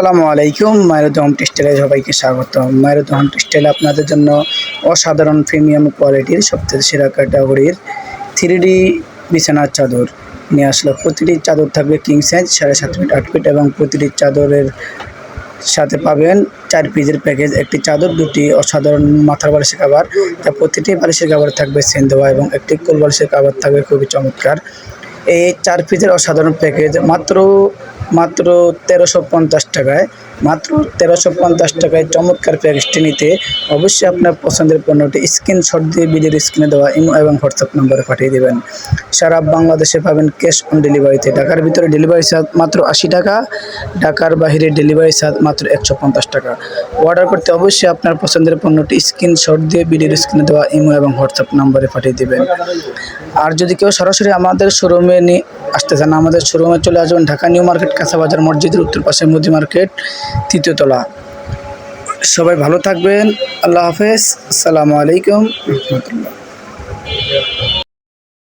আসসালামু আলাইকুম মায়ের হোম টেক্সটাইলে সবাইকে স্বাগত মায়ের হোম টেক্সটাইল আপনাদের জন্য অসাধারণ প্রিমিয়াম কোয়ালিটির সবচেয়ে সেরা ক্যাটাগরির থ্রি ডি বিছানার চাদর নিয়ে আসলো। প্রতিটি চাদর থাকবে কিং সাইজ সাড়ে সাত ফিট আট ফিট এবং প্রতিটি চাদরের সাথে পাবেন চার পিসের প্যাকেজ একটি চাদর, দুটি অসাধারণ মাথার বালিশের কাবার তা প্রতিটি বালিশের কাবার থাকবে সেন দেওয়া এবং একটি কোল বালিশের কাবার থাকবে খুবই চমৎকার। এই চার পিসের অসাধারণ প্যাকেজ মাত্র মাত্র তেরোশো পঞ্চাশ টাকায়, মাত্র তেরোশো পঞ্চাশ টাকায় চমৎকার প্যাকেজটি নিতে অবশ্যই আপনার পছন্দের পণ্যটি স্ক্রিনশট দিয়ে ভিডিওর স্ক্রিনে দেওয়া ইমো এবং হোয়াটসঅ্যাপ নম্বরে পাঠিয়ে দেবেন। সারা বাংলাদেশে পাবেন ক্যাশ অন ডেলিভারিতে ঢাকার ভিতরে ডেলিভারি চার্জ মাত্র আশি টাকা, ঢাকার বাইরে ডেলিভারি চার্জ মাত্র একশো পঞ্চাশ টাকা। অর্ডার করতে অবশ্যই আপনার পছন্দের পণ্যটি স্ক্রিনশট দিয়ে ভিডিওর স্ক্রিনে দেওয়া ইমো এবং হোয়াটসঅ্যাপ নম্বরে পাঠিয়ে দেবেন। আর যদি কেউ সরাসরি আমাদের শোরুমে নিয়ে আসতে চান, আমাদের শোরুমে চলে আসবেন ঢাকা নিউ মার্কেট কাঁচাবাজার মসজিদের উত্তর পাশে মুদি মার্কেট, তৃতীয় তলা। সবাই ভালো থাকবেন। আল্লাহ হাফেজ। আসসালামু আলাইকুম। রহমতুল্লাহ